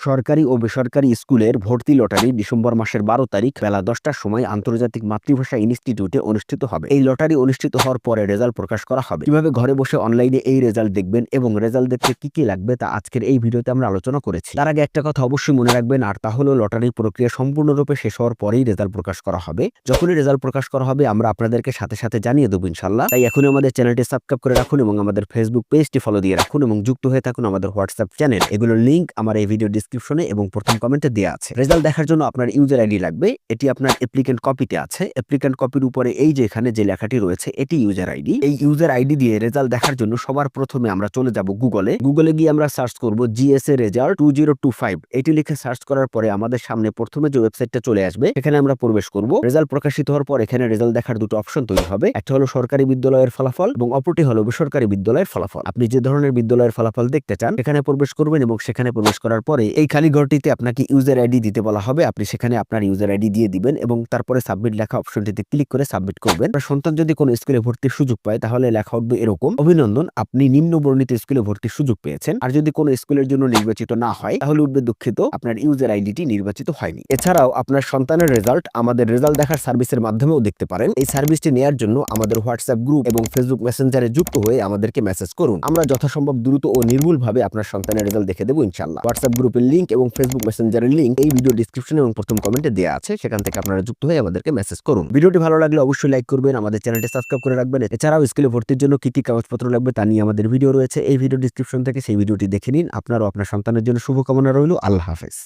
সরকারি ও বেসরকারি স্কুলের ভর্তি লটারি ডিসেম্বর মাসের বারো তারিখ বেলা দশটার সময় আন্তর্জাতিক মাতৃভাষা ইনস্টিটিউটে অনুষ্ঠিত হবে। এই লটারি অনুষ্ঠিত হওয়ার পরে রেজাল্ট প্রকাশ করা হবে। কীভাবে ঘরে বসে অনলাইনে এই রেজাল্ট দেখবেন এবং রেজাল্ট দেখতে কি কি লাগবে তা আজকের এই ভিডিওতে আমরা আলোচনা করেছি। তার আগে একটা কথা অবশ্যই মনে রাখবেন, আর তা হলো লটারির প্রক্রিয়া সম্পূর্ণরূপে শেষ হওয়ার পরেই রেজাল্ট প্রকাশ করা হবে। যখনই রেজাল্ট প্রকাশ করা হবে, আমরা আপনাদেরকে সাথে সাথে জানিয়ে দেবো ইনশাল্লাহ তাই এখনই আমাদের চ্যানেলটি সাবস্ক্রাইব করে রাখুন এবং আমাদের ফেসবুক পেজটি ফলো দিয়ে রাখুন এবং যুক্ত হয়ে থাকুন আমাদের হোয়াটসঅ্যাপ চ্যানেল এগুলোর লিঙ্ক আমার এই ভিডিও ডিসক্রিপশনে এবং প্রথম কমেন্টে দেওয়া আছে। রেজাল্ট দেখার জন্য আপনার ইউজার আইডি লাগবে। এটি আপনার অ্যাপ্লিকেন্ট কপিতে আছে। অ্যাপ্লিকেন্ট কপির উপরে এই যে এখানে যে লেখাটি রয়েছে, এটি ইউজার আইডি এই ইউজার আইডি দিয়ে রেজাল্ট দেখার জন্য সবার প্রথমে আমরা চলে যাব গুগলে গুগলে গিয়ে আমরা সার্চ করব GSA result two zero two five এটি লিখে সার্চ করার পরে আমাদের সামনে প্রথমে যে ওয়েবসাইটটা চলে আসবে এখানে আমরা প্রবেশ করব। রেজাল্ট প্রকাশিত হওয়ার পর এখানে রেজাল্ট দেখার দুটো অপশন তৈরি হবে। একটা হলো সরকারি বিদ্যালয়ের ফলাফল এবং অপরটি হলো বেসরকারি বিদ্যালয়ের ফলাফল। আপনি যে ধরনের বিদ্যালয়ের ফলাফল দেখতে চান এখানে প্রবেশ করবেন এবং সেখানে প্রবেশ করার পরে এই খালি ঘরটিতে আপনাকে ইউজার আইডি দিতে বলা হবে। আপনি সেখানে আপনার ইউজার আইডি দিয়ে দিবেন এবং তারপরে সাবমিট লেখা অপশনটিতে ক্লিক করে সাবমিট করবেন। সন্তান যদি কোনো স্কুলে ভর্তির সুযোগ পায়, তাহলে লেখা উঠবে এরকম, অভিনন্দন, আপনি নিম্ন বর্ণিত স্কুলে ভর্তির সুযোগ পেয়েছেন। আর যদি কোনো স্কুলের জন্য নির্বাচিত না হয়, তাহলে উঠবে দুঃখিত, আপনার ইউজার আইডিটি নির্বাচিত হয়নি। এছাড়াও আপনার সন্তানের রেজাল্ট আমাদের রেজাল্ট দেখার সার্ভিসের মাধ্যমেও দেখতে পারেন। এই সার্ভিসটি নেওয়ার জন্য আমাদের হোয়াটসঅ্যাপ গ্রুপ এবং ফেসবুক মেসেঞ্জারে যুক্ত হয়ে আমাদেরকে মেসেজ করুন। আমরা যথাসম্ভব দ্রুত ও নির্ভুলভাবে আপনার সন্তানের রেজাল্ট দেখে দেবো ইনশাল্লাহ হোয়াটসঅ্যাপ গ্রুপের লিঙ্ক এবং ফেসবুক মেসেঞ্জারের লিঙ্ক এই ভিডিও ডিসক্রিপশন এবং প্রথম কমেন্টে দেওয়া আছে। সেখান থেকে আপনারা যুক্ত হয়ে আমাদেরকে মেসেজ করুন। ভিডিওটি ভালো লাগলে অবশ্যই লাইক করবেন, আমাদের চ্যানেলটি সাবস্ক্রাইব করে রাখবেন। এছাড়াও স্কুলে ভর্তির জন্য কি কি কাগজপত্র লাগবে তা নিয়ে আমাদের ভিডিও রয়েছে। এই ভিডিও ডিসক্রিপশন থেকে সেই ভিডিওটি দেখে নিন। আপনারও আপনার সন্তানের জন্য শুভকামনা রইল। আল্লাহ হাফেজ।